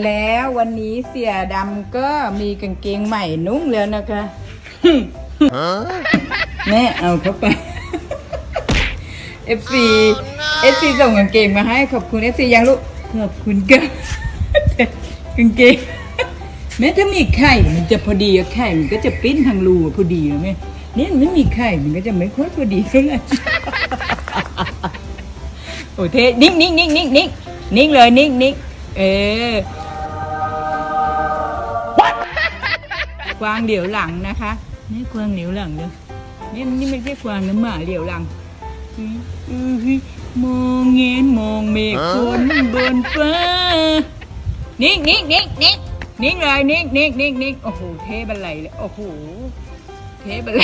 แล้ววันนี้เสียดำก็มีกางเกงใหม่นุ่งแล้วนะคะแม่เอาเข้าไป FC FC ส่งกางเกงมาให้ขอบคุณ FC ยังลูกขอบคุณก็กางเกงแม้ถ้ามีไข่มันจะพอดีอะไข่มันก็จะปิ้นทางรูอะพอดีนะแม่เนี่ยมันไม่มีไข่มันก็จะไม่ค่อยพอดีเท่าไหร่โอ้เทนิ่งนิ่งนิ่งนิ่งนิ่งนิ่งเลยนิ่งนิ่งเออ วางเดี๋ยวหลังนะคะ นี่กวางเหลียวหลังเลยนี่นี่ไม่ใช่กวางน้ำหมาเหลียวหลังอืออือมองเงนมองเมฆฝนบนฟ้านิ่งนิ่งนิ่งนิ่งนิ่งเลยนิ่งนิ่งนิ่งนิ่งโอ้โหเทบันไลเลยโอ้โหเทบันไล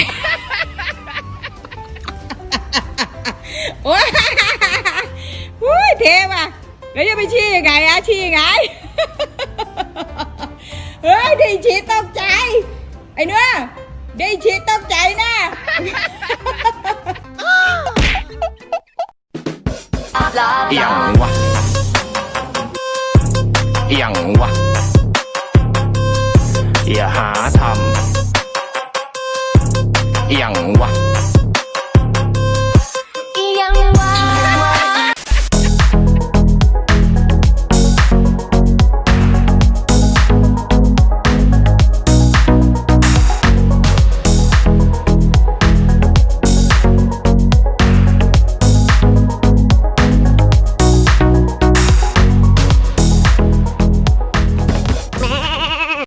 โอ้ยเทว่ะแล้วจะไปชี้ยังไงอะชี้ยังไงเฮ้ยได้ชี้ตกใจ ไอ้เนื้อได้ชี้ตกใจนะเอียงวะเอียงวะอย่าหาทำเอียงวะ